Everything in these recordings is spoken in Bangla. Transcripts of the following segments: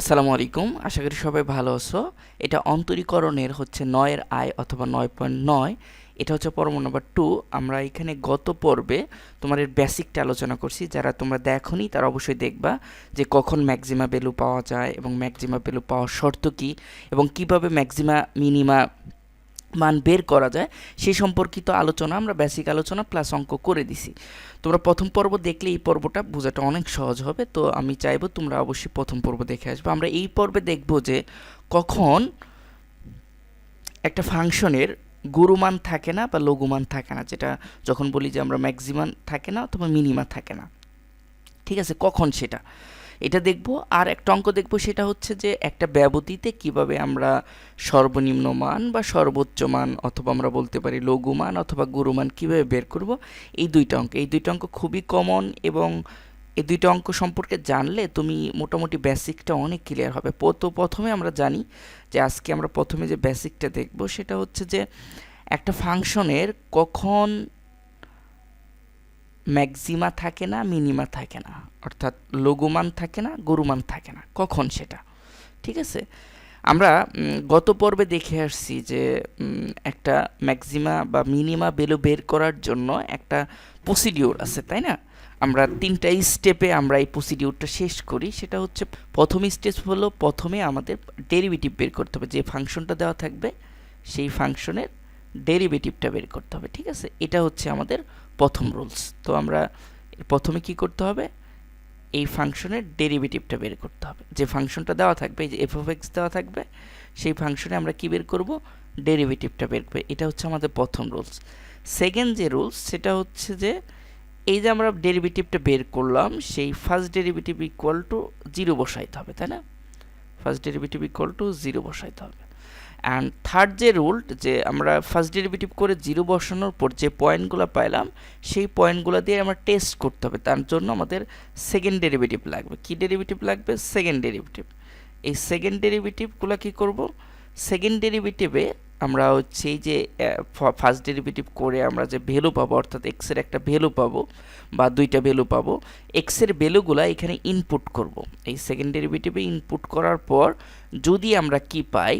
আসসালামু আলাইকুম। আশা করি সবাই ভালো আছো। এটা অন্তরীকরণের হচ্ছে নয়ের আয় অথবা নয় পয়েন্ট নয়। এটা হচ্ছে পর্ব নাম্বার টু। আমরা এখানে গত পর্বে তোমার এর বেসিকটা আলোচনা করছি। যারা তোমরা দেখনি, তারা অবশ্যই দেখবা যে কখন ম্যাক্সিমা ভ্যালু পাওয়া যায় এবং ম্যাক্সিমা ভ্যালু পাওয়ার শর্ত কী এবং কীভাবে ম্যাক্সিমা মিনিমা মান বের করা যায়, সেই সম্পর্কিত আলোচনা আমরা বেসিক আলোচনা প্লাস অঙ্ক করে দিছি। তোমরা প্রথম পর্ব দেখলে এই পর্বটা বোঝাটা অনেক সহজ হবে, তো আমি চাইব তোমরা অবশ্যই প্রথম পর্ব দেখে আসবে। আমরা এই পর্বে দেখব যে কখন একটা ফাংশনের গুরুমান থাকে না বা লঘুমান থাকে না, যেটা যখন বলি যে আমরা ম্যাক্সিমাম থাকে না অথবা মিনিমা থাকে না। ঠিক আছে, কখন সেটা? এটা দেখব। আর একটা অঙ্ক দেখব, সেটা হচ্ছে যে একটা ব্যবধিতে কীভাবে আমরা সর্বনিম্ন মান বা সর্বোচ্চ মান অথবা আমরা বলতে পারি লঘুমান অথবা গুরুমান কীভাবে বের করব, এই দুইটা অঙ্ক। এই দুইটা অঙ্ক খুবই কমন এবং এই দুইটা অঙ্ক সম্পর্কে জানলে তুমি মোটামুটি বেসিকটা অনেক ক্লিয়ার হবে। তো প্রথমে আমরা জানি যে আজকে আমরা প্রথমে যে বেসিকটা দেখব, সেটা হচ্ছে যে একটা ফাংশনের কখন ম্যাক্সিমা থাকে না, মিনিমা থাকে না। অর্থাৎ লঘুমান থাকে না, গরুমান থাকে না। কখন সেটা? ঠিক আছে? আমরা গত পর্বে দেখে আসছি যে একটা ম্যাক্সিমা বা মিনিমা ভ্যালু বের করার জন্য একটা প্রসিডিওর আছে, তাই না? আমরা তিনটা স্টেপে আমরা এই প্রসিডিওরটা শেষ করি। সেটা হচ্ছে প্রথম স্টেপ হলো প্রথমে আমাদের ডেরিভেটিভ বের করতে হবে। যে ফাংশনটা দেওয়া থাকবে, সেই ফাংশনের ডেরিভেটিভটা বের করতে হবে, ঠিক আছে? এটা হচ্ছে আমাদের প্রথম রুলস তো আমরা প্রথমে কি করতে হবে? এই ফাংশনের ডেরিভেটিভটা বের করতে হবে। যে ফাংশনটা দেওয়া থাকবে যে এফ অফ এক্স দেওয়া থাকবে, সেই ফাংশনে আমরা কি বের করব? ডেরিভেটিভটা বের করবে। এটা হচ্ছে আমাদের প্রথম রুলস সেকেন্ড যে রুলস সেটা হচ্ছে যে এই যে আমরা ডেরিভেটিভটা বের করলাম, সেই first derivative equal to zero বসাইতে হবে, তাই না? First derivative equal to zero বসাইতে হবে। অ্যান্ড থার্ড যে রুল যে আমরা ফার্স্ট ডেরিভেটিভ করে জিরো বসানোর পর যে পয়েন্টগুলো পাইলাম, সেই পয়েন্টগুলো দিয়ে আমরা টেস্ট করতে হবে। তার জন্য আমাদের সেকেন্ড ডেরিভেটিভ লাগবে। কী ডেরিভেটিভ লাগবে? সেকেন্ড ডেরিভেটিভ এই সেকেন্ড ডেরিভেটিভগুলো কী করব? সেকেন্ড ডেরিভেটিভে আমরা হচ্ছে এই যে ফার্স্ট ডেরিভেটিভ করে আমরা যে ভ্যালু পাবো, অর্থাৎ এক্সের একটা ভ্যালু পাবো বা দুইটা ভ্যালু পাবো এক্সের ভ্যালুগুলো এখানে ইনপুট করব। এই সেকেন্ড ডেরিভেটিভে ইনপুট করার পর যদি আমরা কি পাই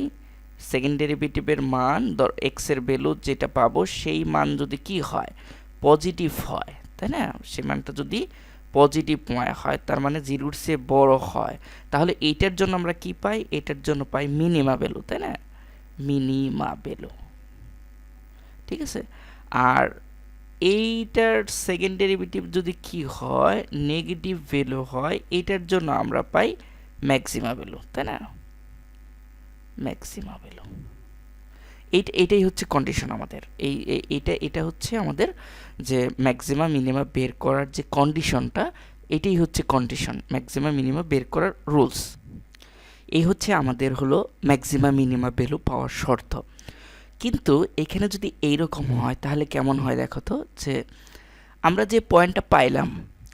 সেকেন্ড ডেরিভেটিভের মান, ধর এক্সের ভ্যালু যেটা পাবো, সেই মান যদি কি হয়? পজিটিভ হয়, তাই না? সেই মানটা যদি পজিটিভ হয়, তার মানে জিরোর চেয়ে বড় হয়। তাহলে এইটার জন্য আমরা কি পাই? এটার জন্য পাই মিনিমা ভ্যালু তাই না? মিনিমা ভ্যালু ঠিক আছে? আর এইটার সেকেন্ড ডেরিভেটিভ যদি কি হয় নেগেটিভ ভ্যালু হয় এইটার জন্য আমরা পাই ম্যাক্সিমা ভ্যালু তাই না? ম্যাক্সিমা ভ্যালু এইটা এটাই হচ্ছে কন্ডিশন আমাদের। এই এটা এটা হচ্ছে আমাদের যে ম্যাক্সিমা মিনিমা বের করার যে কন্ডিশনটা এটাই হচ্ছে কন্ডিশন ম্যাক্সিমাম মিনিমাম বের করার রুলস এই হচ্ছে আমাদের হলো ম্যাক্সিমা মিনিমা ভ্যালু পাওয়ার শর্ত। কিন্তু এখানে যদি এইরকম হয়, তাহলে কেমন হয় দেখো তো? যে আমরা যে পয়েন্টটা পাইলাম,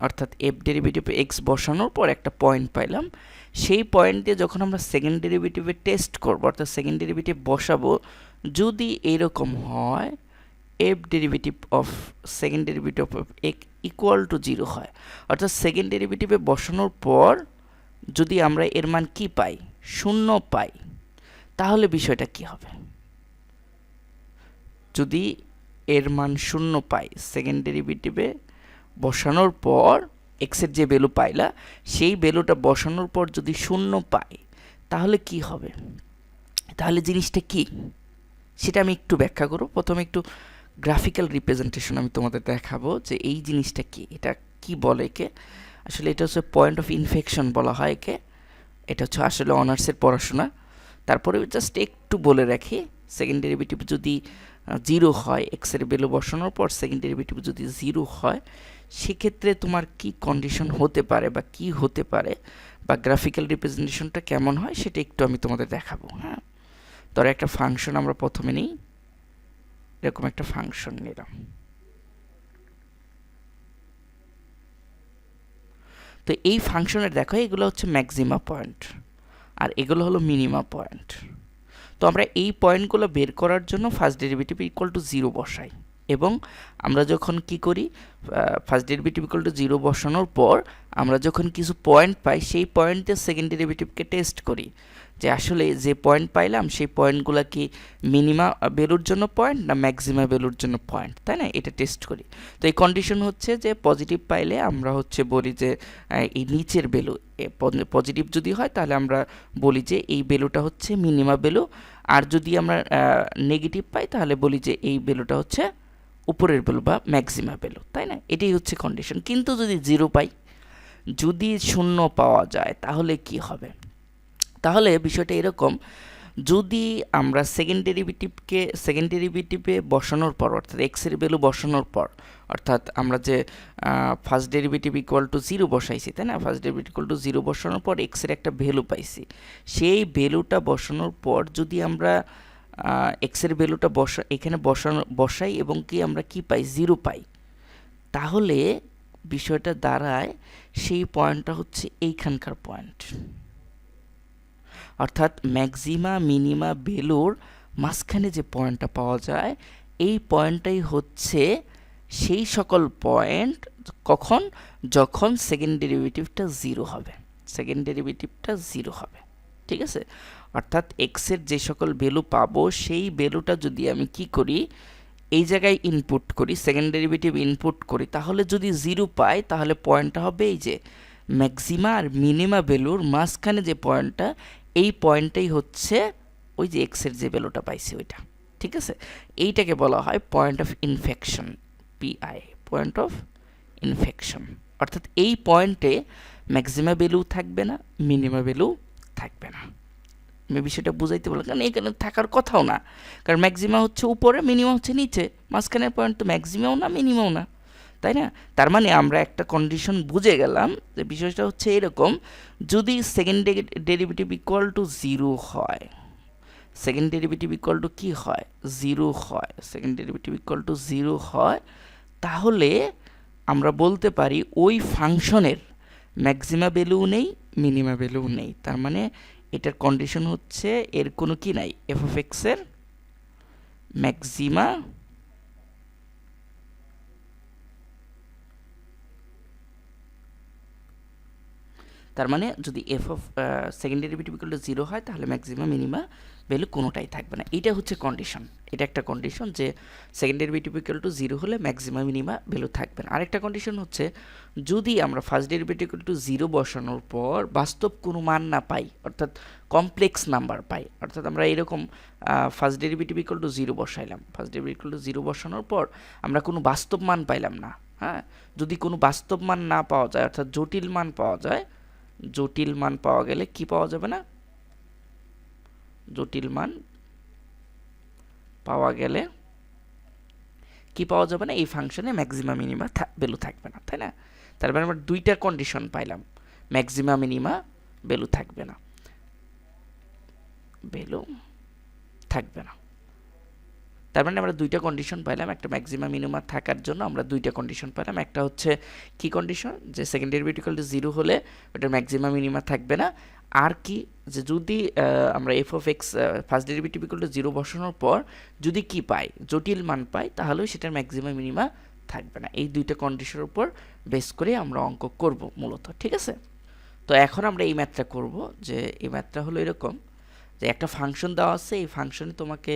অর্থাৎ এফ ডেরিভেটিভ এক্স বসানোর পর একটা পয়েন্ট পাইলাম সেই পয়েন্ট দিয়ে যখন আমরা সেকেন্ড ডেরিভেটিভে টেস্ট করব, অর্থাৎ সেকেন্ড ডেরিভেটিভ বসাবো, যদি এরকম হয় F derivative of second derivative of এক ইকুয়াল টু জিরো হয়। অর্থাৎ সেকেন্ড ডেরিভেটিভে বসানোর পর যদি আমরা এর মান কি পাই? শূন্য পাই। তাহলে বিষয়টা কি হবে? যদি এর মান শূন্য পাই সেকেন্ড ডেরিভেটিভে বসানোর পর এক্সের যে ভ্যালু পাইলা, সেই ভ্যালুটা বসানোর পর যদি শূন্য পাই, তাহলে কি হবে? তাহলে জিনিসটা কি? সেটা আমি একটু ব্যাখ্যা করব। প্রথমে একটু গ্রাফিক্যাল রিপ্রেজেন্টেশন আমি তোমাদের দেখাবো যে এই জিনিসটা কি, এটা কি বলে একে? আসলে এটা হচ্ছে পয়েন্ট অফ ইনফেকশন বলা হয় একে। এটা হচ্ছে আসলে অনার্সের পড়াশোনা। তারপরে জাস্ট একটু বলে রাখি সেকেন্ড ডেরিভেটিভ যদি জিরো হয় এক্সের ভ্যালু বসানোর পর সেকেন্ড ডেরিভেটিভ যদি জিরো হয় সেক্ষেত্রে তোমার কি কন্ডিশন হতে পারে বা কি হতে পারে বা গ্রাফিক্যাল রিপ্রেজেন্টেশনটা কেমন হয় সেটা একটু আমি তোমাদের দেখাবো হ্যাঁ? ধরো একটা ফাংশন আমরা প্রথমে নিই, এরকম একটা ফাংশন নিলাম। তো এই ফাংশনের দেখো, এগুলো হচ্ছে ম্যাক্সিমা পয়েন্ট আর এগুলো হলো মিনিমা পয়েন্ট তো আমরা এই পয়েন্টগুলো বের করার জন্য first derivative equal to zero বসাই। এবং আমরা যখন কি করি first derivative equal to zero বসানোর পর আমরা যখন কিছু পয়েন্ট পাই, সেই পয়েন্টে সেকেন্ড ডেরিভেটিভকে টেস্ট করি। যে আসলে যে পয়েন্ট পাইলাম, সেই পয়েন্টগুলো কি মিনিমা ভ্যালুর জন্য পয়েন্ট না ম্যাক্সিমা ভ্যালুর জন্য পয়েন্ট তাই না? এটা টেস্ট করি। তো এই কন্ডিশন হচ্ছে যে পজিটিভ পাইলে আমরা হচ্ছে বলি যে এই নিচের ভ্যালু পজিটিভ যদি হয়, তাহলে আমরা বলি যে এই ভ্যালুটা হচ্ছে মিনিমা ভ্যালু আর যদি আমরা নেগেটিভ পাই, তাহলে বলি যে এই ভ্যালুটা হচ্ছে উপরের ভ্যালু বা ম্যাক্সিমা ভ্যালু তাই না? এটাই হচ্ছে কন্ডিশন কিন্তু যদি জিরো পাই, যদি শূন্য পাওয়া যায়, তাহলে কি হবে? তাহলে বিষয়টা এরকম, যদি আমরা সেকেন্ড ডেরিভেটিভকে সেকেন্ড ডেরিভেটিভে বসানোর পর, অর্থাৎ এক্সের ভ্যালু বসানোর পর, অর্থাৎ আমরা যে first derivative equal to zero বসাইছি, তাই না? First derivative equal to zero বসানোর পর এক্সের একটা ভ্যালু পাইছি। সেই ভ্যালুটা বসানোর পর যদি আমরা এক্সের ভ্যালুটা বসা, এখানে বসানো, বসাই এবং কি আমরা কি পাই? জিরো পাই। তাহলে বিষয়টা দাঁড়ায় সেই পয়েন্টটা হচ্ছে এইখানকার পয়েন্ট অর্থাৎ ম্যাক্সিমা মিনিমা ভ্যালুর মাঝখানে যে পয়েন্টটা পাওয়া যায়, এই পয়েন্টটাই হচ্ছে সেই সকল পয়েন্ট কখন? যখন সেকেন্ড ডেরিভেটিভটা জিরো হবে। সেকেন্ড ডেরিভেটিভটা জিরো হবে। ঠিক আছে? অর্থাৎ এক্সের যে সকল ভ্যালু পাবো, সেই ভ্যালুটা যদি আমি কি করি, এই জায়গায় ইনপুট করি সেকেন্ড ডেরিভেটিভ ইনপুট করি, তাহলে যদি জিরো পাই, তাহলে পয়েন্টটা হবে এই যে ম্যাক্সিমা আর মিনিমা ভ্যালুর মাঝখানে যে পয়েন্টটা এই পয়েন্টটাই হচ্ছে ওই যে এক্সের যে ভ্যালুটা পাইছি ওইটা। ঠিক আছে? এইটাকে বলা হয় point of infection PI point of infection অর্থাৎ এই পয়েন্টে ম্যাক্সিমা ভ্যালু থাকবে না মিনিমা ভ্যালু থাকবে না। আমি বিষয়টা বুঝাইতে বললাম, কারণ এখানে থাকার কথাও না। কারণ ম্যাক্সিমাম হচ্ছে উপরে মিনিমাম হচ্ছে নিচে। মাঝখানের পয়েন্ট তো ম্যাক্সিমাও না মিনিমাও না। তাই না? তার মানে আমরা একটা কন্ডিশন বুঝে গেলাম যে বিষয়টা হচ্ছে এরকম, যদি second derivative equal to zero হয় সেকেন্ড ডেরিভেটিভ ইকুয়াল টু কী হয়? জিরো হয়। Second derivative equal to zero হয়। তাহলে আমরা বলতে পারি ওই ফাংশনের ম্যাক্সিমা ভ্যালু নেই, মিনিমা ভ্যালু নেই। তার মানে এটার কন্ডিশন হচ্ছে এর কোনো কি নাই এফ অফ এক্সের ম্যাক্সিমা তার মানে যদি F of second derivative equal to zero হয়, তাহলে ম্যাক্সিমাম মিনিমা ভ্যালু কোনোটাই থাকবে না। এটা হচ্ছে কন্ডিশন এটা একটা কন্ডিশন যে second derivative equal to zero হলে ম্যাক্সিমাম মিনিমা ভ্যালু থাকবে না। আরেকটা কন্ডিশন হচ্ছে যদি আমরা first derivative equal to zero বসানোর পর বাস্তব কোনো মান না পাই, অর্থাৎ কমপ্লেক্স নাম্বার পাই, অর্থাৎ আমরা এরকম first derivative equal to zero বসাইলাম first derivative equal to zero বসানোর পর আমরা কোনো বাস্তব মান পাইলাম না হ্যাঁ? যদি কোনো বাস্তব মান না পাওয়া যায়, অর্থাৎ জটিল মান পাওয়া যায়, জটিল মান পাওয়া গেলে কি পাওয়া যাবে না? জটিল মান পাওয়া গেলে কি পাওয়া যাবে না? এই ফাংশনে ম্যাক্সিমাম মিনিমা ভ্যালু থাকবে না, তাই না? তার মানে আমরা দুইটা কন্ডিশন পাইলাম। ম্যাক্সিমাম মিনিমা ভ্যালু থাকবে না। ভ্যালু থাকবে না। তার মানে আমরা দুইটা কন্ডিশন পাইলাম, একটা ম্যাক্সিমাম মিনিমাম থাকার জন্য আমরা দুইটা কন্ডিশন পাইলাম। একটা হচ্ছে কি কন্ডিশন যে সেকেন্ড ডেরিভেটিভ টু জিরো হলে ওটা ম্যাক্সিমাম মিনিমাম থাকবে না। আর কি? যে যদি আমরা F of X first derivative equal to zero বসানোর পর যদি কি পাই, জটিল মান পাই, তাহলেও সেটার ম্যাক্সিমাম মিনিমা থাকবে না। এই দুইটা কন্ডিশনের উপর বেস করে আমরা অঙ্ক করব মূলত, ঠিক আছে? তো এখন আমরা এই ম্যাথটা করব যে, এই ম্যাথটা হলো এরকম যে একটা ফাংশন দেওয়া আছে, এই ফাংশনে তোমাকে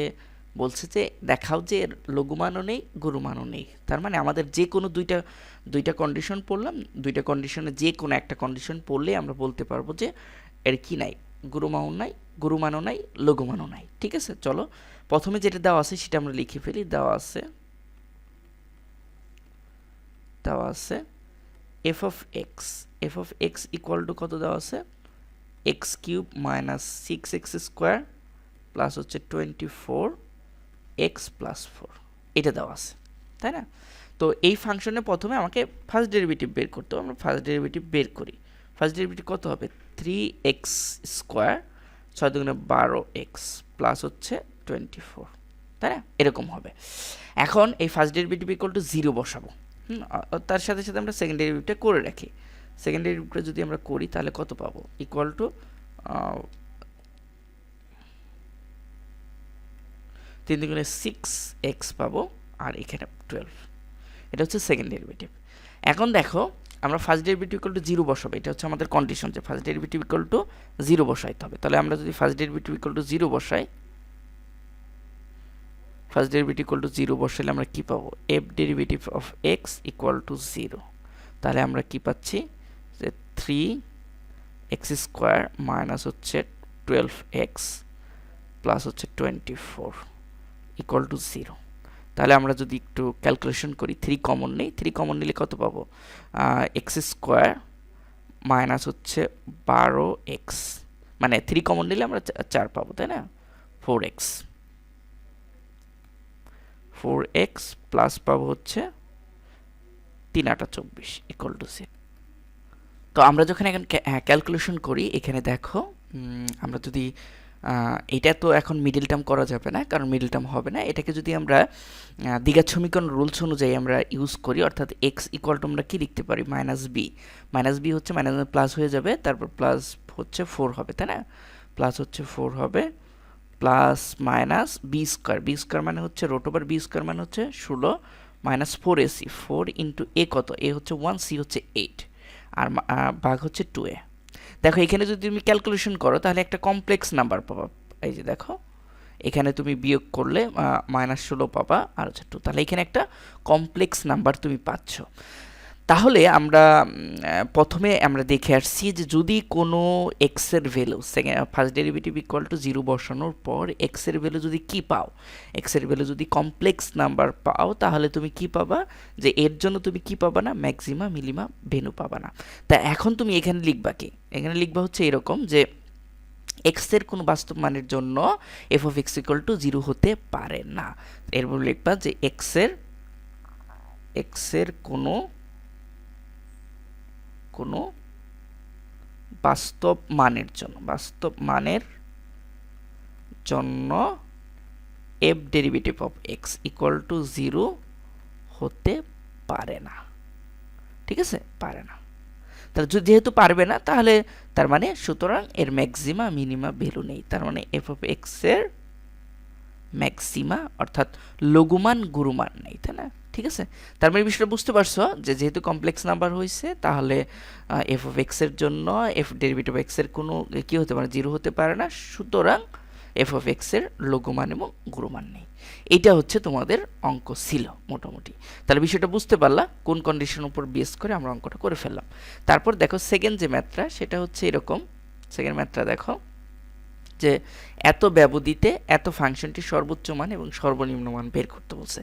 বলছে যে, দেখাও যে লঘুমানও নেই, গুরুমানও নেই। তার মানে আমাদের যে কোনো দুইটা দুইটা কন্ডিশন পড়লাম, দুইটা কন্ডিশনে যে কোনো একটা কন্ডিশন পড়লে আমরা বলতে পারব যে, এর কি নাই? গুরুমানও নাই গুরুমানও নাই, লঘুমানও নাই। ঠিক আছে? চলো, প্রথমে যেটা দেওয়া আছে সেটা আমরা লিখে ফেলি। দেওয়া আছে দেওয়া আছে F of X F of X equal to কত দেওয়া আছে? X cube minus six X square plus হচ্ছে twenty four X plus four এটা দেওয়া আছে, তাই না? তো এই ফাংশনে প্রথমে আমাকে ফার্স্ট ডেরিভেটিভ বের করতে হবে, আমরা ফার্স্ট ডেরিভেটিভ বের করি। ফার্স্ট ডেরিভেটিভ কত হবে? থ্রি এক্স স্কোয়ার ছয় দুগুণে বারো এক্স প্লাস হচ্ছে টোয়েন্টি ফোর তাই না? এরকম হবে। এখন এই first derivative equal to zero বসাবো। তার সাথে সাথে আমরা সেকেন্ড ডেরিভেটিভটা করে রাখি। সেকেন্ড ডেরিভেটিভটা যদি আমরা করি, তাহলে কত পাবো? ইকুয়াল টু তিন দুগুণে সিক্স এক্স পাবো আর এখানে টুয়েলভ এটা হচ্ছে সেকেন্ড ডেরিভেটিভ এখন দেখো, আমরা first derivative equal to zero বসাবো। এটা হচ্ছে আমাদের কন্ডিশন যে first derivative equal to zero বসাইতে হবে। তাহলে আমরা যদি first derivative equal to zero বসাই first derivative equal to zero বসাইলে আমরা কী পাবো? F derivative of X equal to zero তাহলে আমরা কি পাচ্ছি? যে থ্রি এক্স স্কোয়ার মাইনাস হচ্ছে টুয়েলভ এক্স প্লাস হচ্ছে twenty four equal to zero তাহলে আমরা যদি একটু ক্যালকুলেশন করি থ্রি কমন নেই থ্রি কমন নিলে কত পাবো? এক্স স্কোয়ার মাইনাস হচ্ছে বারো এক্স মানে থ্রি কমন নিলে আমরা চার পাবো, তাই না? Four X four X plus পাবো হচ্ছে তিন আটা চব্বিশ ইকুয়াল টু সি তো আমরা যখন এখন ক্যালকুলেশন করি, এখানে দেখো আমরা যদি এটা তো এখন মিডিল টার্ম করা যাবে না, কারণ মিডিল টার্ম হবে না। এটাকে যদি আমরা দ্বিঘাত সমীকরণ রুলস অনুযায়ী আমরা ইউজ করি, অর্থাৎ এক্স ইকুয়াল টু আমরা কী লিখতে পারি? মাইনাস বি মাইনাস বি হচ্ছে মাইনাস প্লাস হয়ে যাবে, তারপর প্লাস হচ্ছে ফোর হবে, তাই না? প্লাস হচ্ছে ফোর হবে plus minus B square B square মানে হচ্ছে রোট ওভার বি স্কোয়ার মানে হচ্ছে ষোলো minus four AC four into A কত? এ হচ্ছে ওয়ান সি হচ্ছে এইট আর ভাগ হচ্ছে টু এ দেখো, এখানে যদি তুমি ক্যালকুলেশন করো, তাহলে একটা কমপ্লেক্স নাম্বার পাবা। এই যে দেখো, এখানে তুমি বিয়োগ করলে মাইনাস ষোলো পাবা, আর হচ্ছে টু তাহলে এখানে একটা কমপ্লেক্স নাম্বার তুমি পাচ্ছ। তাহলে আমরা প্রথমে আমরা দেখে আসছি যে যদি কোনো এক্সের value first derivative equal to zero বসানোর পর এক্সের ভ্যালু যদি কি পাও এক্সের ভ্যালু যদি কমপ্লেক্স নাম্বার পাও, তাহলে তুমি কি পাবা? যে এর জন্য তুমি কি পাবা না? ম্যাক্সিমা মিলিমা ভেনু পাবা না। তা এখন তুমি এখানে লিখবা কি? এখানে লিখবা হচ্ছে এরকম যে এক্সের কোনো বাস্তব মানের জন্য F of X equal to zero হতে পারে না। এরপর লিখবা যে এক্সের এক্সের কোনো কোনো বাস্তব মানের জন্য, বাস্তব মানের জন্য F derivative of X equal to zero হতে পারে না। ঠিক আছে? পারে না। তাহলে যেহেতু পারবে না, তাহলে তার মানে সুতরাং এর ম্যাক্সিমা মিনিমা ভ্যালু নেই। তার মানে এফ অফ এক্সের ম্যাক্সিমা অর্থাৎ লঘুমান, গুরুমান নেই, তাই না? ঠিক আছে? তার মানে বিষয়টা বুঝতে পারছ যে যেহেতু কমপ্লেক্স নাম্বার হয়েছে তাহলে এফ অফ এক্সের জন্য এফ ডেরিভেটিভ এক্সের কোনো কী হতে পারে? জিরো হতে পারে না। সুতরাং এফ অফ এক্সের লঘুমান এবং গুরুমান নেই। এটা হচ্ছে তোমাদের অঙ্ক ছিল মোটামুটি। তাহলে বিষয়টা বুঝতে পারলা, কোন কন্ডিশন উপর বেস করে আমরা অঙ্কটা করে ফেললাম। তারপর দেখো সেকেন্ড যে ম্যাথটা সেটা হচ্ছে এরকম। সেকেন্ড ম্যাথটা দেখো। যে এত ব্যবধিতে এত ফাংশনটি সর্বোচ্চ মান এবং সর্বনিম্ন মান বের করতে বলছে।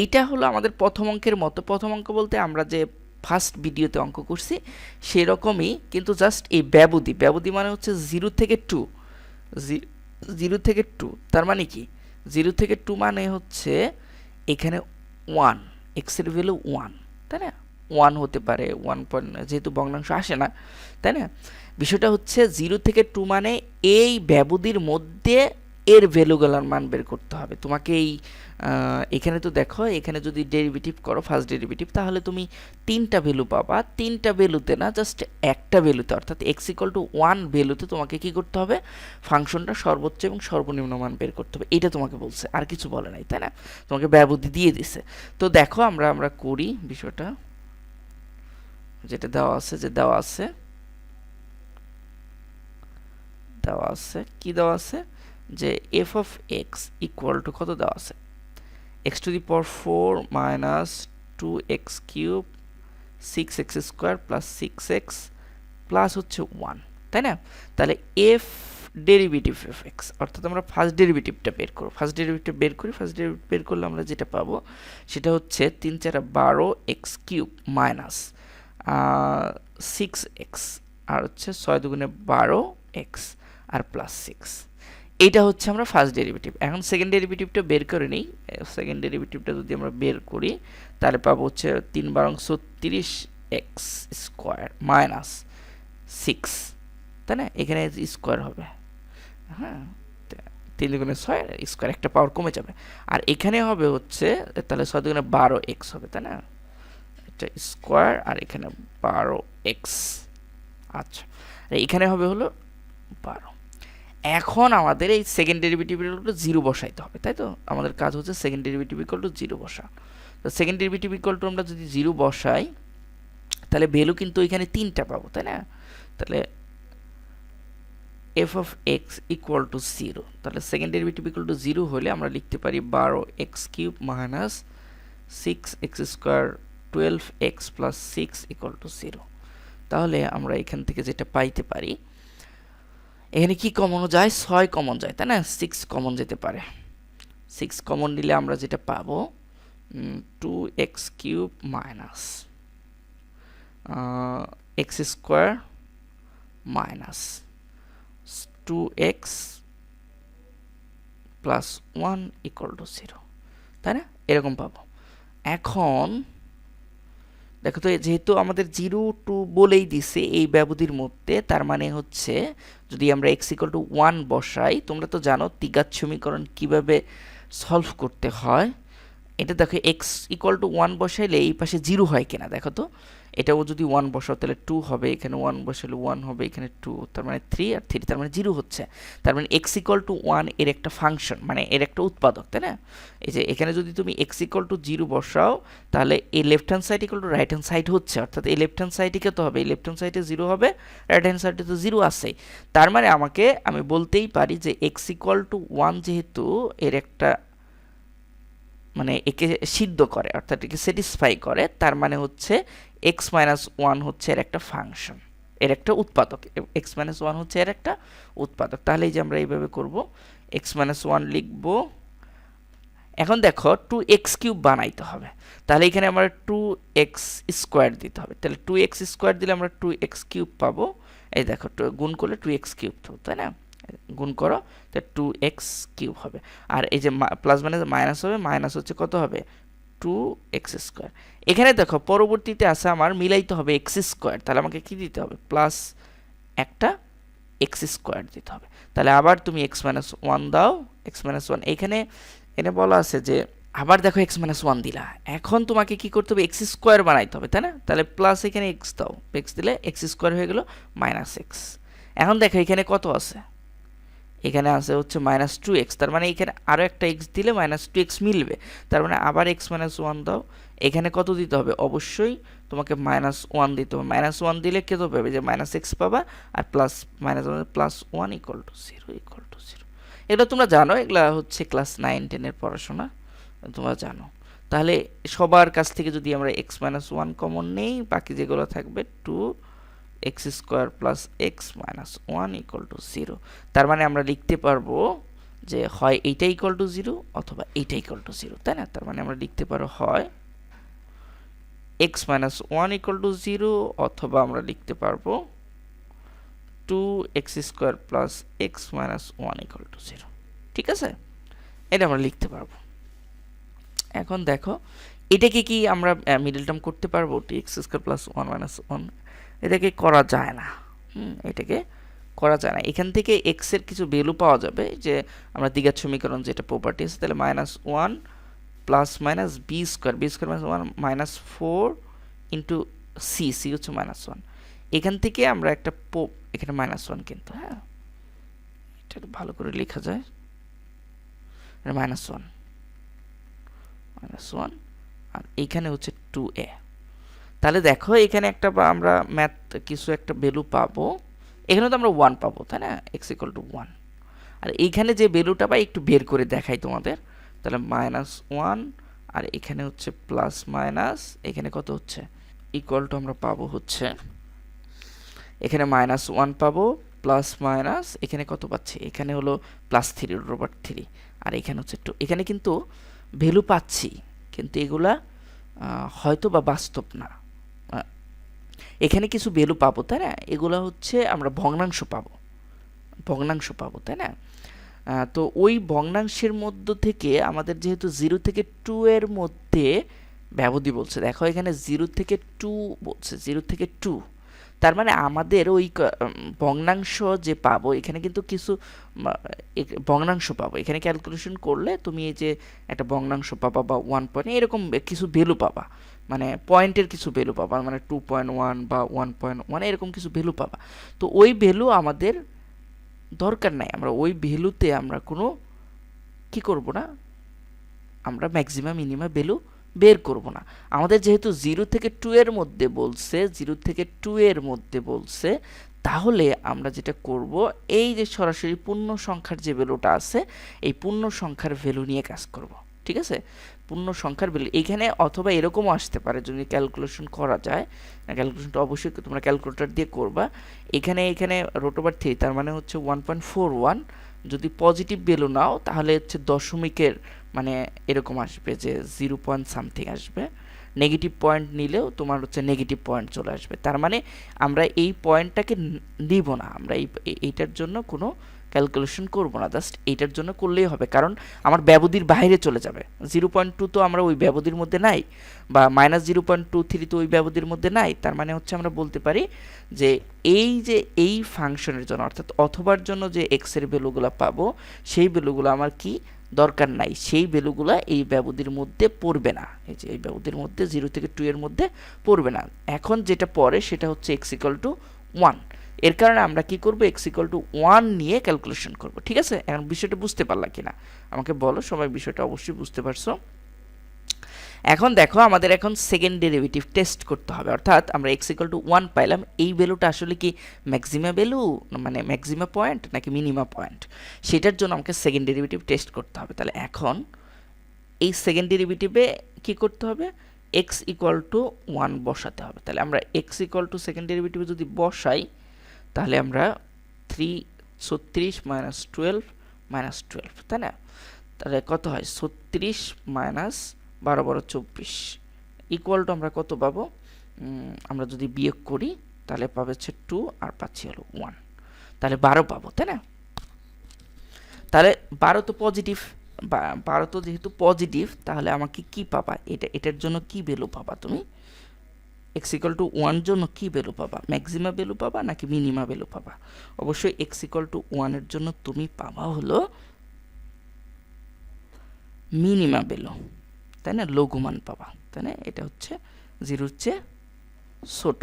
এইটা হলো আমাদের প্রথম অঙ্কের মতো। প্রথম অঙ্ক বলতে আমরা যে ফার্স্ট ভিডিওতে অঙ্ক করছি, সেরকমই কিন্তু জাস্ট এই ব্যবধি। ব্যবধি মানে হচ্ছে জিরো থেকে টু জিরো থেকে টু তার মানে কি? জিরো থেকে টু মানে হচ্ছে এখানে ওয়ান এক্সের ভ্যালু ওয়ান তাই না? ওয়ান হতে পারে ওয়ান পয়েন্ট যেহেতু ভগ্নাংশ আসে না, তাই না? বিষয়টা হচ্ছে জিরো থেকে টু মানে এই ব্যবধির মধ্যে এর ভ্যালুগুলোর মান বের করতে হবে। তোমাকে এই এখানে তো দেখো, এখানে যদি ডেরিভেটিভ করো ফার্স্ট ডেরিভেটিভ তাহলে তুমি তিনটা ভ্যালু পাবা। তিনটা ভ্যালুতে না জাস্ট একটা ভ্যালুতে অর্থাৎ এক্স ইকল টু ওয়ান ভ্যালুতে তোমাকে কি করতে হবে? ফাংশনটা সর্বোচ্চ এবং সর্বনিম্ন মান বের করতে হবে। এটা তোমাকে বলছে, আর কিছু বলে নাই, তাই না? তোমাকে ব্যবধি দিয়ে দিছে। তো দেখো আমরা আমরা করি বিষয়টা। যেটা দেওয়া আছে, যে দেওয়া আছে দেওয়া আছে, কি দেওয়া আছে? যে F of X equal to কত দেওয়া আছে? X to the power four minus two X cube six X square plus six X plus হচ্ছে ওয়ান তাই না? তাহলে এফ ডেরিভেটিভ এফ এক্স অর্থাৎ আমরা ফার্স্ট ডেরিভেটিভটা বের করব। ফার্স্ট ডেরিভেটিভ বের করি ফার্স্ট ডেরিভেটিভ বের করলে আমরা যেটা পাবো, সেটা হচ্ছে তিন চারা বারো X cube minus six X আর হচ্ছে ছয় দুগুণে বারো এক্স আর প্লাস সিক্স এইটা হচ্ছে আমরা ফার্স্ট ডেরিভেটিভ এখন সেকেন্ড ডেরিভেটিভটা বের করে নিই। সেকেন্ড ডেরিভেটিভটা যদি আমরা বের করি, তাহলে পাবো হচ্ছে তিন বারং ছত্রিশ এক্স স্কোয়ার মাইনাস সিক্স তাই না? এখানে স্কোয়ার হবে। হ্যাঁ তিন দুগুণে ছয় স্কোয়ার একটা পাওয়ার কমে যাবে। আর এখানে হবে হচ্ছে, তাহলে ছয় দুগুণে বারো এক্স হবে, তাই না? এটা স্কোয়ার আর এখানে বারো এক্স। আচ্ছা আর এখানে হবে হলো বারো। এখন আমাদের এই সেকেন্ড ডেরিভেটিভ ইকুয়াল জিরো বসাইতে হবে, তাই তো? আমাদের কাজ হচ্ছে second derivative equal to zero বসা। তো সেকেন্ড ডেরিভেটিভ ইকুয়াল টু আমরা যদি জিরো বসাই, তাহলে ভ্যালু কিন্তু এখানে তিনটা পাবো, তাই না? তাহলে F of X equal to zero তাহলে second derivative equal to zero হলে আমরা লিখতে পারি বারো X cube minus six X square twelve X plus six equal to zero তাহলে আমরা এখান থেকে যেটা পাইতে পারি, এখানে কি কমন যায়? ছয় কমন যায়, তাই না? সিক্স কমন যেতে পারে। সিক্স কমন নিলে আমরা যেটা পাবো two X cube minus X square minus two X plus one equal to zero তাই না? এরকম পাবো। এখন দেখো তো, যেহেতু আমাদের জিরো টু বলেই দিছে এই ব্যবধির মধ্যে, তার মানে হচ্ছে যদি আমরা এক্স ইকল টু ওয়ান বসাই, তোমরা তো জানো তিগাত সমীকরণ কীভাবে সলভ করতে হয়। এটা দেখো এক্স ইকল টু ওয়ান বসাইলে এই পাশে জিরো হয় কিনা, দেখো তো। এটাও যদি ওয়ান বসাও, তাহলে টু হবে, এখানে ওয়ান বসালে ওয়ান হবে, এখানে টু তার মানে থ্রি আর থ্রি তার মানে জিরো হচ্ছে। তার মানে এক্স ইকুয়াল টু ওয়ানের একটা ফাংশন মানে এর একটা উৎপাদক, তাই না? এই যে এখানে যদি তুমি এক্স ইকুয়াল টু জিরো বসাও, তাহলে এই left hand side equal to right hand side হচ্ছে, অর্থাৎ এই লেফট হ্যান্ড সাইডে তো হবে, এই লেফট হ্যান্ড সাইডে জিরো হবে রাইট হ্যান্ড সাইডে তো জিরো আছেই তার মানে আমাকে, আমি বলতেই পারি যে এক্স ইকুয়াল টু ওয়ান যেহেতু, এর একটা মানে একে সিদ্ধ করে, অর্থাৎ একে স্যাটিসফাই করে, তার মানে হচ্ছে এক্স মাইনাস ওয়ান হচ্ছে এর একটা ফাংশন এর একটা উৎপাদক এক্স মাইনাস ওয়ান হচ্ছে এর একটা উৎপাদক। তাহলে এই যে আমরা এইভাবে করব এক্স মাইনাস ওয়ান লিখব। এখন দেখো টু এক্স কিউব বানাইতে হবে, তাহলে এখানে আমরা টু এক্স স্কোয়ার দিতে হবে, তাহলে টু এক্স স্কোয়ার দিলে আমরা টু এক্স কিউব পাবো। এই দেখো, গুণ করলে টু এক্স কিউব তাই না? গুণ করো, তো টু এক্স কিউব হবে। আর এই যে প্লাস মানে মাইনাস হবে মাইনাস হচ্ছে কত হবে? টু এক্স স্কোয়ার এখানে দেখো, পরবর্তীতে আসে আমার মিলাইতে হবে এক্স স্কোয়ার তাহলে আমাকে কি দিতে হবে? প্লাস একটা এক্স স্কোয়ার দিতে হবে। তাহলে আবার তুমি এক্স মাইনাস ওয়ান দাও এক্স মাইনাস ওয়ান এখানে, এনে বলা আছে যে, আবার দেখো এক্স মাইনাস ওয়ান দিলা। এখন তোমাকে কি করতে হবে? এক্স স্কোয়ার বানাইতে হবে, তাই না? তাহলে প্লাস এখানে এক্স দাও। এক্স দিলে এক্স স্কোয়ার হয়ে গেল মাইনাস এক্স এখন দেখো, এখানে কত আছে? এখানে আছে হচ্ছে মাইনাস টু এক্স তার মানে এখানে আরও একটা এক্স দিলে মাইনাস টু এক্স মিলবে। তার মানে আবার এক্স মাইনাস ওয়ান দাও, এখানে কত দিতে হবে? অবশ্যই তোমাকে মাইনাস ওয়ান দিতে হবে। মাইনাস ওয়ান দিলে কত পাবে? যে মাইনাস এক্স পাবা আর plus minus one plus one equal to zero equal to zero এগুলো তোমরা জানো, এগুলা হচ্ছে ক্লাস নাইন টেনের পড়াশোনা, তোমরা জানো। তাহলে সবার কাছ থেকে যদি আমরা এক্স মাইনাস ওয়ান কমন নেই, বাকি যেগুলো থাকবে two X square plus X minus one equal to zero তার মানে আমরা লিখতে পারব যে হয় এইটা ইকুয়াল টু জিরো অথবা এইটা ইকুয়াল টু জিরো তাই না? তার মানে আমরা লিখতে পারো হয় X minus one equal to zero অথবা আমরা লিখতে পারব two X square plus X minus one equal to zero ঠিক আছে? এটা আমরা লিখতে পারব। এখন দেখো, এটাকে কি আমরা মিডল টার্ম করতে পারব? Two X square plus one minus one এটাকে করা যায় না। হুম। এটাকে করা যায় না। এখান থেকে এক্সের কিছু ভ্যালু পাওয়া যাবে যে আমরা দ্বিঘাত সমীকরণ যেটা প্রপার্টি আছে তাহলে minus one plus minus B square B square minus one minus four into C C হচ্ছে মাইনাস ওয়ান এখান থেকে আমরা একটা পো এখানে মাইনাস ওয়ান কিন্তু। হ্যাঁ। এটা ভালো করে লেখা যায়। মাইনাস ওয়ান মাইনাস ওয়ান আর এইখানে হচ্ছে টু এ তাহলে দেখো, এখানে একটা আমরা ম্যাথ কিছু একটা ভ্যালু পাবো। এখানে তো আমরা ওয়ান পাবো, তাই না? এক্স ইকুয়াল টু ওয়ান আর এইখানে যে ভ্যালুটা পাই একটু বের করে দেখাই তোমাদের। তাহলে মাইনাস ওয়ান আর এখানে হচ্ছে প্লাস মাইনাস এখানে কত হচ্ছে? ইকুয়াল টু আমরা পাবো হচ্ছে, এখানে মাইনাস ওয়ান পাবো প্লাস মাইনাস এখানে কত পাচ্ছি? এখানে হলো plus three root over three আর এখানে হচ্ছে টু এখানে কিন্তু ভ্যালু পাচ্ছি, কিন্তু এগুলা হয়তো বা বাস্তব না। এখানে কিছু বেলু পাবো, তাই না? এগুলো হচ্ছে আমরা ভগ্নাংশ পাবো। ভগ্নাংশ পাবো, তাই না? তো ওই ভগ্নাংশের মধ্য থেকে আমাদের যেহেতু জিরো থেকে টু এর মধ্যে ব্যবধি বলছে, দেখো এখানে জিরো থেকে টু বলছে, জিরো থেকে টু। তার মানে আমাদের ওই ভগ্নাংশ যে পাবো, এখানে কিন্তু কিছু ভগ্নাংশ পাবো। এখানে ক্যালকুলেশন করলে তুমি এই যে একটা ভগ্নাংশ পাবা বা ওয়ান পয়েন্ট এরকম কিছু ভ্যালু পাবা। মানে পয়েন্টের কিছু ভ্যালু পাবা মানে টু পয়েন্ট ওয়ান বা ওয়ান পয়েন্ট ওয়ান এরকম কিছু ভ্যালু পাবা। তো ওই ভ্যালু আমাদের দরকার নাই। আমরা ওই ভ্যালুতে আমরা কোনো কি করব না? আমরা ম্যাক্সিমাম মিনিমাম ভ্যালু বের করব না। আমাদের যেহেতু জিরো থেকে টু এর মধ্যে বলছে, জিরো থেকে টু এর মধ্যে বলছে, তাহলে আমরা যেটা করব, এই যে সরাসরি পূর্ণ সংখ্যার যে ভ্যালুটা আছে, এই পূর্ণ সংখ্যার ভ্যালু নিয়ে কাজ করব, ঠিক আছে? পূর্ণ সংখ্যার ভ্যালু এইখানে অথবা এরকমও আসতে পারে, যদি ক্যালকুলেশন করা যায় ক্যালকুলেশনটা অবশ্যই তোমরা ক্যালকুলেটর দিয়ে করবা। এখানে এখানে রোটোবার থ্রি তার মানে হচ্ছে ওয়ান পয়েন্ট ফোর ওয়ান যদি পজিটিভ ভ্যালু নাও, তাহলে হচ্ছে দশমিকের মানে এরকম আসবে যে জিরো পয়েন্ট সামথিং আসবে। নেগেটিভ পয়েন্ট নিলেও তোমার হচ্ছে নেগেটিভ পয়েন্ট চলে আসবে। তার মানে আমরা এই পয়েন্টটাকে নিব না। আমরা এই এইটার জন্য কোনো ক্যালকুলেশন করব না। জাস্ট এইটার জন্য করলেই হবে। কারণ আমার ব্যবধির বাইরে চলে যাবে। জিরো পয়েন্ট টু তো আমরা ওই ব্যবধির মধ্যে নাই বা minus zero point two three তো ওই ব্যবধির মধ্যে নাই। তার মানে হচ্ছে আমরা বলতে পারি যে এই যে এই ফাংশনের জন্য, অর্থাৎ অথবার জন্য যে এক্সের ভ্যালুগুলো পাবো, সেই ভ্যালুগুলো আমার কি দরকার নাই। সেই ভ্যালুগুলো এই ব্যবধির মধ্যে পড়বে না। এই যে এই ব্যবধির মধ্যে জিরো থেকে টু এর মধ্যে পড়বে না। এখন যেটা পড়ে সেটা হচ্ছে এক্স ইকাল টু ওয়ানের কারণে আমরা কি করব? এক্স ইকাল টু ওয়ান নিয়ে ক্যালকুলেশন করব, ঠিক আছে? এখন বিষয়টা বুঝতে পারলা কিনা? আমাকে বলো, সবাই বিষয়টা অবশ্যই বুঝতে পারছ। এখন দেখো আমাদের এখন সেকেন্ড ডেরিভেটিভ টেস্ট করতে হবে। অর্থাৎ আমরা এক্স ইকাল টু ওয়ান পাইলাম, এই ভ্যালুটা আসলে কি ম্যাক্সিমা ভ্যালু মানে ম্যাক্সিমা পয়েন্ট নাকি মিনিমা পয়েন্ট সেটার জন্য আমাকে সেকেন্ড ডেরিভেটিভ টেস্ট করতে হবে। তাহলে এখন এই সেকেন্ড ডেরিভেটিভে কি করতে হবে? এক্স ইকুয়াল টু ওয়ান বসাতে হবে। তাহলে আমরা এক্স ইকুয়াল টু সেকেন্ড ডেরিভেটিভে যদি বসাই, তাহলে আমরা থ্রি ছত্রিশ মাইনাস টুয়েলভ মাইনাস টুয়েলভ তাই না? তাহলে কত হয়? ছত্রিশ মাইনাস বারো বারো চব্বিশ। ইকুয়াল টু আমরা কত পাবো? আমরা যদি বিয়োগ করি, তাহলে পাবে হচ্ছে টু আর পাচ্ছি হলো ওয়ান তাহলে বারো পাবো, তাই না? তাহলে বারো তো পজিটিভ বারো তো যেহেতু পজিটিভ তাহলে আমাকে কি পাবা? এটা, এটার জন্য কি ভ্যালু পাবা তুমি? এক্স ইকাল টু ওয়ান জন্য কী ভ্যালু পাবা? ম্যাক্সিমা ভ্যালু পাবা নাকি মিনিমা ভ্যালু পাবা? অবশ্যই এক্স ইকাল টু ওয়ানের জন্য তুমি পাবা হলো মিনিমা ভ্যালু তাই না? লঘু মান পাবা, তাই না? এটা হচ্ছে জিরোর চেয়ে ছোট,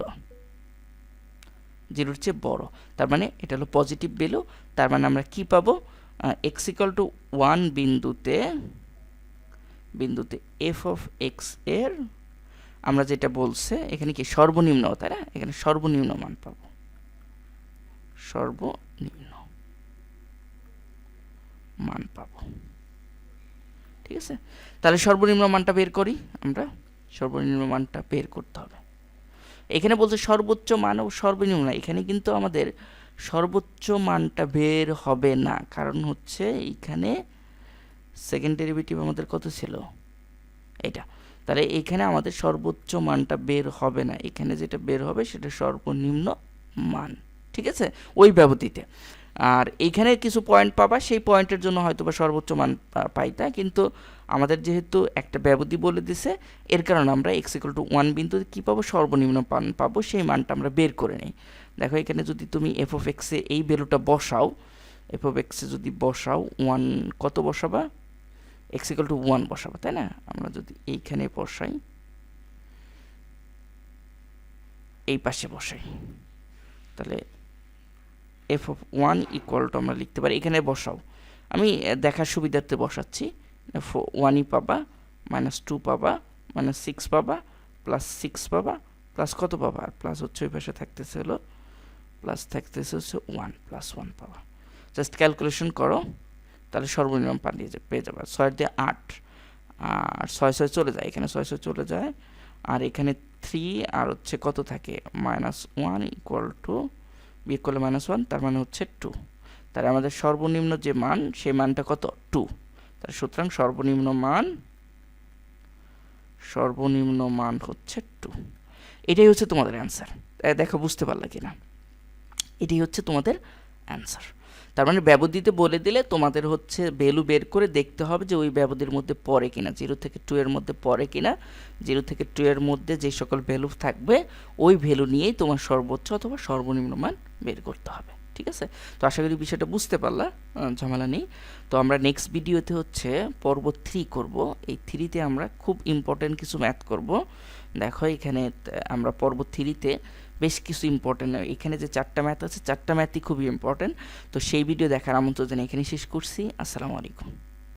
জিরোর চেয়ে বড়। তার মানে এটা হলো পজিটিভ ভ্যালু তার মানে আমরা কি পাবো? এক্স ইকাল টু ওয়ান বিন্দুতে বিন্দুতে এফ অফ এক্সের, আমরা যেটা বলছে, এখানে কি সর্বনিম্ন, তাই না? এখানে সর্বনিম্ন মান পাব। সর্বনিম্ন মান পাব। ঠিক আছে? তাহলে সর্বনিম্ন মানটা বের করি আমরা। সর্বনিম্ন মানটা বের করতে হবে। এখানে বলছে সর্বোচ্চ মান ও সর্বনিম্ন এখানে কিন্তু আমাদের সর্বোচ্চ মানটা বের হবে না। কারণ হচ্ছে এইখানে সেকেন্ড ডেরিভেটিভ আমাদের কত ছিল? এটা তাহলে এখানে আমাদের সর্বোচ্চ মানটা বের হবে না। এখানে যেটা বের হবে সেটা সর্বনিম্ন মান। ঠিক আছে? ওই ব্যবধিতে। আর এইখানে কিছু পয়েন্ট পাবা, সেই পয়েন্টের জন্য হয়তো বা সর্বোচ্চ মান পাইতা কিন্তু আমাদের যেহেতু একটা ব্যবধি বলে দিছে, এর কারণে আমরা এক্স ইকুয়াল টু ওয়ান বিন্দুতে কী পাবো? সর্বনিম্ন মান পাবো, সেই মানটা আমরা বের করে নিই। দেখো, এখানে যদি তুমি এফ অফ এক্সে এই ভ্যালুটা বসাও এফ অফ এক্সে যদি বসাও ওয়ান কত বসাবা? এক্স ইকাল টু ওয়ান বসাবো, তাই না? আমরা যদি এইখানে বসাই, এই পাশে বসাই, তাহলে F of one equal to আমরা লিখতে পারি। এখানে বসাও। আমি দেখার সুবিধার্থে বসাচ্ছি। ওয়ানই পাবা মাইনাস টু পাবা মাইনাস সিক্স পাবা প্লাস সিক্স পাবা প্লাস কত পাবা? আর প্লাস হচ্ছে ওই পাশে থাকতেছে হলো প্লাস থাকতেছে হচ্ছে ওয়ান প্লাস ওয়ান পাবা। জাস্ট ক্যালকুলেশন করো, তাহলে সর্বনিম্ন পালিয়ে যাবে পেয়ে যাবে। ছয়ের দিয়ে আট, আর ছয় ছয় চলে যায়। এখানে ছয় ছয় চলে যায়। আর এখানে থ্রি আর হচ্ছে কত থাকে? মাইনাস ওয়ান ইকুয়াল টু বিয়োগ করলে মাইনাস ওয়ান তার মানে হচ্ছে টু। তাহলে আমাদের সর্বনিম্ন যে মান, সেই মানটা কত? টু। তার সুতরাং সর্বনিম্ন মান সর্বনিম্ন মান হচ্ছে টু। এটাই হচ্ছে তোমাদের অ্যান্সার। দেখো, বুঝতে পারলা কিনা? এটাই হচ্ছে তোমাদের অ্যান্সার। তার মানে ব্যবধিতে বলে দিলে তোমাদের হচ্ছে ভ্যালু বের করে দেখতে হবে যে ওই ব্যবধির মধ্যে পড়ে কিনা, জিরো থেকে টু এর মধ্যে পড়ে কিনা। জিরো থেকে টু এর মধ্যে যে সকল ভ্যালু থাকবে, ওই ভ্যালু নিয়েই তোমার সর্বোচ্চ অথবা সর্বনিম্ন মান বের করতে হবে, ঠিক আছে? তো আশা করি বিষয়টা বুঝতে পারলা ঝামেলা নেই। তো আমরা নেক্সট ভিডিওতে হচ্ছে পর্ব থ্রি করব। এই থ্রিতে আমরা খুব ইম্পর্টেন্ট কিছু ম্যাথ করব। দেখো এখানে আমরা পর্ব থ্রিতে বেশ কিছু ইম্পর্টেন্ট এখানে যে চারটা ম্যাথ আছে, চারটা ম্যাথই খুবই ইম্পর্টেন্ট তো সেই ভিডিও দেখার আমন্ত্রণ এখানে শেষ করছি। আসসালামু আলাইকুম।